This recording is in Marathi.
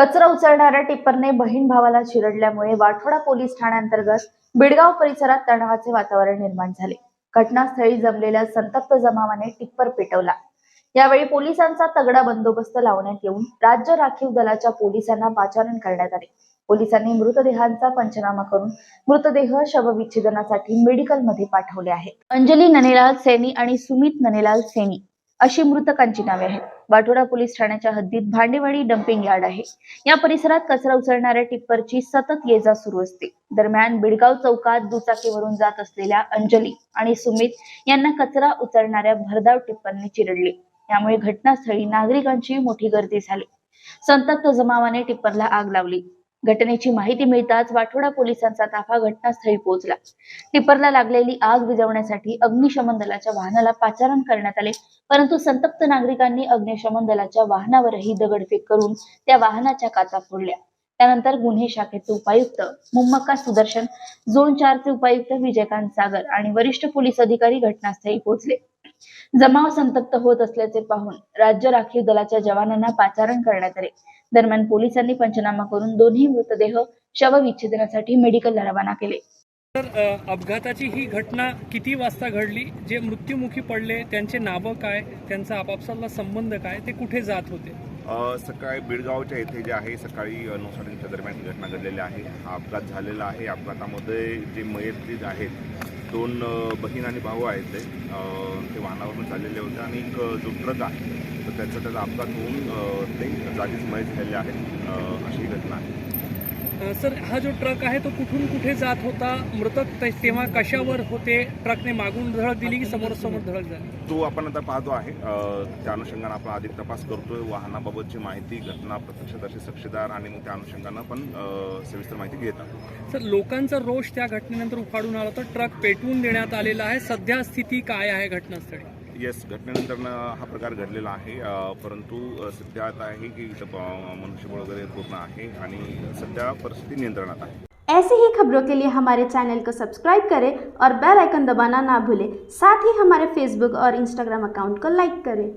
कचरा उचलणाऱ्या टिप्परने बहीण भावाला चिरडल्यामुळे वाठोडा पोलीस ठाण्याअंतर्गत बिडगाव परिसरात तणावाचे वातावरण निर्माण झाले. घटनास्थळी जमलेल्या संतप्त जमावाने टिप्पर पेटवला. यावेळी पोलिसांचा तगडा बंदोबस्त लावण्यात येऊन राज्य राखीव दलाच्या पोलिसांना पाचारण करण्यात आले. पोलिसांनी मृतदेहांचा पंचनामा करून मृतदेह शवविच्छेदनासाठी मेडिकलमध्ये पाठवले आहेत. अंजली ननेलाल सेनी आणि सुमित ननेलाल सेनी अशी मृतकांची नावे आहेत. वाठोडा पोलीस ठाण्याच्या हद्दीत भांडेवाडी डम्पिंग यार्ड आहे. या परिसरात कचरा उचलणाऱ्या टिप्परची सतत ये जा सुरू असते. दरम्यान बिडगाव चौकात दुचाकीवरून जात असलेल्या अंजली आणि सुमित यांना कचरा उचलणाऱ्या भरधाव टिप्परने चिरडले. यामुळे घटनास्थळी नागरिकांची मोठी गर्दी झाली. संतप्त जमावाने टिप्परला आग लावली. घटनेची माहिती मिळताच वाठोडा पोलिसांचा ताफा घटनास्थळी पोहोचला. टिपरला लागलेली आग विझवण्यासाठी अग्निशमन दलाच्या वाहनाला पाचारण करण्यात आले. परंतु संतप्त नागरिकांनी अग्निशमन दलाच्या वाहनावरही दगडफेक करून त्या वाहनाच्या काचा फोडल्या. त्यानंतर गुन्हे शाखेचे उपायुक्त मुम्मक्का सुदर्शन झोन चारचे उपायुक्त विजयकांत सागर आणि वरिष्ठ पोलीस अधिकारी घटनास्थळी पोहोचले. जमाव संतप्त होत असल्याचे पाहून राज्य राखीव दलाच्या जवानांना पाचारण करण्यात आले. दरम्यान पोलिसांनी पंचनामा करून दोन्ही मृतदेह शवविच्छेदनासाठी मेडिकलला रवाना केले. तर अपघाताची ही घटना किती वाजता घडली? जे मृत्युमुखी पडले त्यांचे नावं काय? त्यांचा आपापसातला संबंध काय? ते कुठे जात होते? सकाळी बिडगावच्या येथे जे आहे सकाळी नऊ साडेनऊच्या दरम्यान ही घटना घडलेली आहे. हा अपघात झालेला आहे. अपघातामध्ये जे मयत आहेत दोन बहीण आणि भाऊ आहेत ते. ते वाहनावरून चाललेले होते आणि एक जो ट्रक आहे तर त्याचा त्याचा अपघात होऊन ते जागीच मयत झालेले आहेत अशी घटना आहे. सर हा जो ट्रक आहे तो कुठून कुठे जात होता? मृतक ते- तेव्हा कशावर होते? ट्रकने मागून धडक दिली की समोर समोर धडक झाली? तो आपण आता पाहतो आहे. त्या अनुषंगानं आपण अधिक तपास करतोय. वाहनाबाबतची माहिती घटना प्रत्यक्षदर्शी साक्षीदार आणि मग त्या अनुषंगानं पण सविस्तर माहिती घेत सर लोकांचा रोष त्या घटनेनंतर उफाडून आला तर ट्रक पेटवून देण्यात आलेला आहे. सध्या स्थिती काय आहे घटनास्थळी? येस घटनेनंतर हा प्रकार घडलेला आहे. परंतु सध्या आता आहे की मनुष्यबळ वगैरे पूर्ण आहे आणि सध्या परिस्थिती नियंत्रणात आहे. ऐसे ही खबरों के लिए हमारे चैनल को सब्सक्राइब करें और बेल आइकन दबाना ना भूलें। साथ ही हमारे फेसबुक और इंस्टाग्राम अकाउंट को लाइक करें।